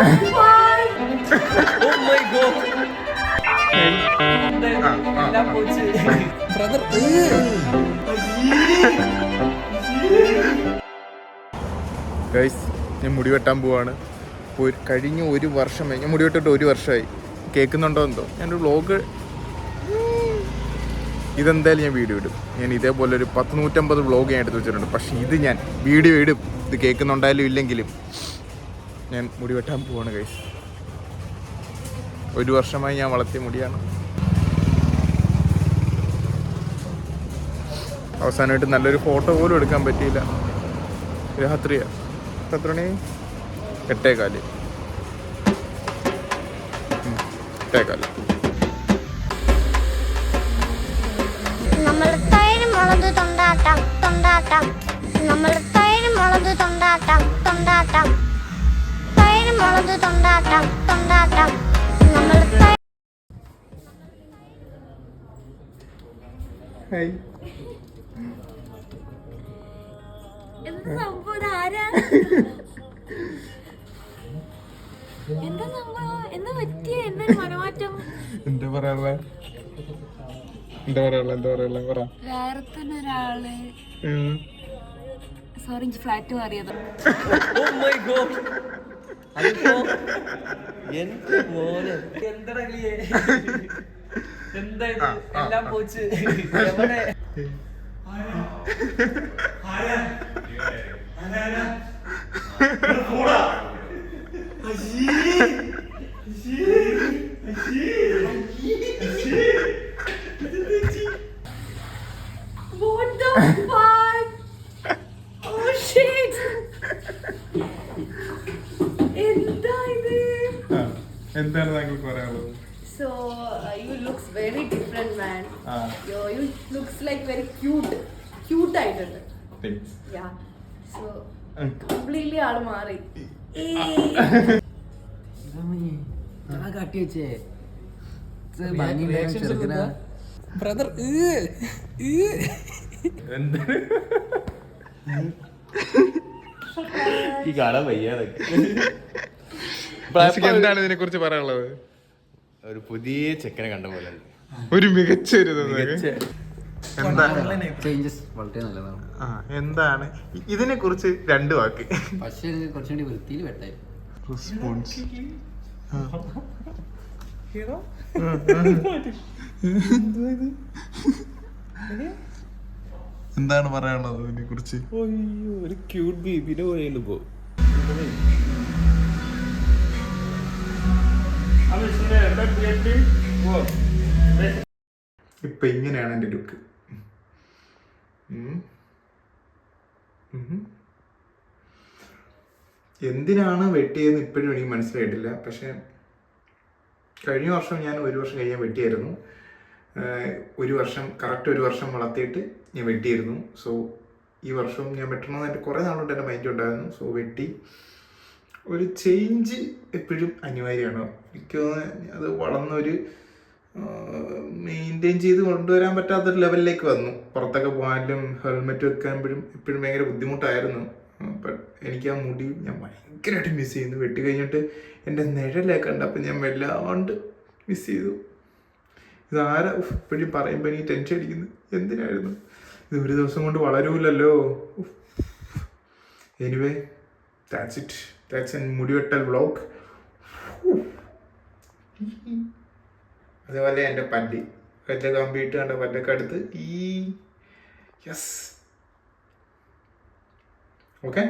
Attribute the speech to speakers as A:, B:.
A: Guys ഞാൻ മുടി വെട്ടാൻ പോവാണ്. ഒരു- കഴിഞ്ഞ ഒരു വർഷമായി. ഞാൻ മുടി വെട്ടിട്ട് ഒരു വർഷമായി. കേൾക്കുന്നുണ്ടോ എന്തോ? ഞാനൊരു വ്ളോഗ് ഇതെന്തായാലും ഞാൻ വീഡിയോ ഇടും. ഞാൻ ഇതേപോലെ ഒരു പത്ത് നൂറ്റമ്പത് വ്ളോഗ് ഞാൻ എടുത്ത് വെച്ചിട്ടുണ്ട്. പക്ഷേ ഇത് ഞാൻ വീഡിയോ ഇടും. ഇത് കേൾക്കുന്നുണ്ടായാലും ഇല്ലെങ്കിലും. ഞാൻ മുടി വെട്ടാൻ പോവാണ് കൈസ് ഒരു വർഷമായി ഞാൻ വളർത്തിയ മുടിയാണ്. അവസാനമായിട്ട് നല്ലൊരു ഫോട്ടോ പോലും എടുക്കാൻ പറ്റിയില്ല. രാത്രിയാണ് എത്ര മണി എട്ടേകാൽ. എട്ടേകാൽ.
B: നമ്മൾ തൈര് മുളക് തൊണ്ടാട്ടം തൊണ്ടാട്ടം. നമ്മൾ തൈര് മുളക് തൊണ്ടാട്ടം തൊണ്ടാട്ടം. മുളക് തൊണ്ടാട്ടം തൊണ്ടാട്ടം. നമ്മൾ തൈ
C: എന്താ സംഭവം ഇതാരാ? എന്താ സംഭവം? എന്താ പറ്റിയ മനമാറ്റം
A: എന്താ പറയാനുള്ള? എന്താ പറയാനുള്ള? എന്താ പറയാനുള്ള? പറ.
C: വേറെ തന്നെ
A: ഒരാൾ.
C: സോറി ഫ്ലാറ്റ് മാറിയത്.
D: അതിപ്പോ എന്റെ മോനെ എന്താ കളിയേ എന്താ ഇത്
A: ആ, ആ,
D: എല്ലാം പോച്ച് എവിടെ
C: What the fuck? Oh shit! എന്താ ഇത്?
A: ആ, എന്താണ് താങ്കൾക്ക് പറയാനുള്ളത്
C: So uh, you looks very different, man.
A: ആ
C: Yo, you looks like very cute. Cute ആയിട്ടുണ്ട്.
A: thanks.
C: Yeah. So
A: ഉം.
C: completely ആൾ മാറി.
E: ഞാൻ കാട്ടി വെച്ചേ
D: ബ്രദർ
F: ഈ കാണാൻ വയ്യാതൊക്കെ
A: എന്താണ് ഇതിനെ കുറിച്ച് പറയാനുള്ളത്?
F: ഒരു പുതിയ ചെക്കനെ കണ്ട പോലെ
A: ഒരു മികച്ച ഒരു എന്താണ്
E: ചേഞ്ചസ് വളരെ നല്ലതാണ്.
A: ആ എന്താണ്? ഇ- ഇതിനെ കുറിച്ച് രണ്ട് വാക്ക്.
E: പക്ഷേ ഇത് കുറച്ചുകൂടി വൃത്തിയിൽ വെട്ടായി
A: റെസ്പോൺസ് എന്താണ് പറയാനുള്ളത് ഇതിനെ കുറിച്ച്
F: അയ്യോ ഒരു ക്യൂട്ട് ബേബിനെ പോലെയുണ്ട് ഇപ്പോ.
A: ഇപ്പൊ ഇങ്ങനെയാണ് എന്റെ ലുക്ക്. എന്തിനാണ് വെട്ടിയതെന്ന് ഇപ്പോഴും എനിക്ക് മനസ്സിലായിട്ടില്ല. പക്ഷെ കഴിഞ്ഞ വർഷം ഞാൻ ഒരു വർഷം കഴിയാൻ വെട്ടിയായിരുന്നു. ഒരു വർഷം കറക്റ്റ് ഒരു വർഷം വളർത്തിയിട്ട് ഞാൻ വെട്ടിയിരുന്നു സോ ഈ വർഷം ഞാൻ വെട്ടണമെന്ന് എന്റെ കുറേ നാളുകൊണ്ട് എന്റെ മൈൻഡ് ഉണ്ടായിരുന്നു. സോ വെട്ടി. ഒരു ചേഞ്ച് എപ്പോഴും അനിവാര്യമാണ്. എനിക്ക് അത് വളർന്നൊരു മെയിന്റെയിൻ ചെയ്ത് കൊണ്ടുവരാൻ പറ്റാത്തൊരു ലെവലിലേക്ക് വന്നു. പുറത്തൊക്കെ പോകാനും ഹെൽമെറ്റ് വെക്കാനും എപ്പോഴും ഭയങ്കര ബുദ്ധിമുട്ടായിരുന്നു. ബട്ട് എനിക്ക് ആ മുടി ഞാൻ ഭയങ്കരമായിട്ട് മിസ് ചെയ്യുന്നു. വെട്ടി കഴിഞ്ഞിട്ട് എന്റെ നിഴലൊക്കെ കണ്ടപ്പോൾ ഞാൻ വല്ലാണ്ട് മിസ് ചെയ്തു. ഇതാരാ? ഇപ്പോഴും പറയുമ്പോൾ എനിക്ക് ടെൻഷൻ അടിക്കുന്നു. എന്തിനായിരുന്നു? ഇത് ഒരു ദിവസം കൊണ്ട് വളരൂലല്ലോ. എനിവേ ദാറ്റ്സ് ഇറ്റ് that's മുടിവെട്ടൽ ബ്ലോക്ക് അതേപോലെ എന്റെ പല്ലി. പല്ല് കമ്പിയിട്ട് കണ്ട പല്ലൊക്കെ അടുത്ത് ഈ യെസ് ഓക്കെ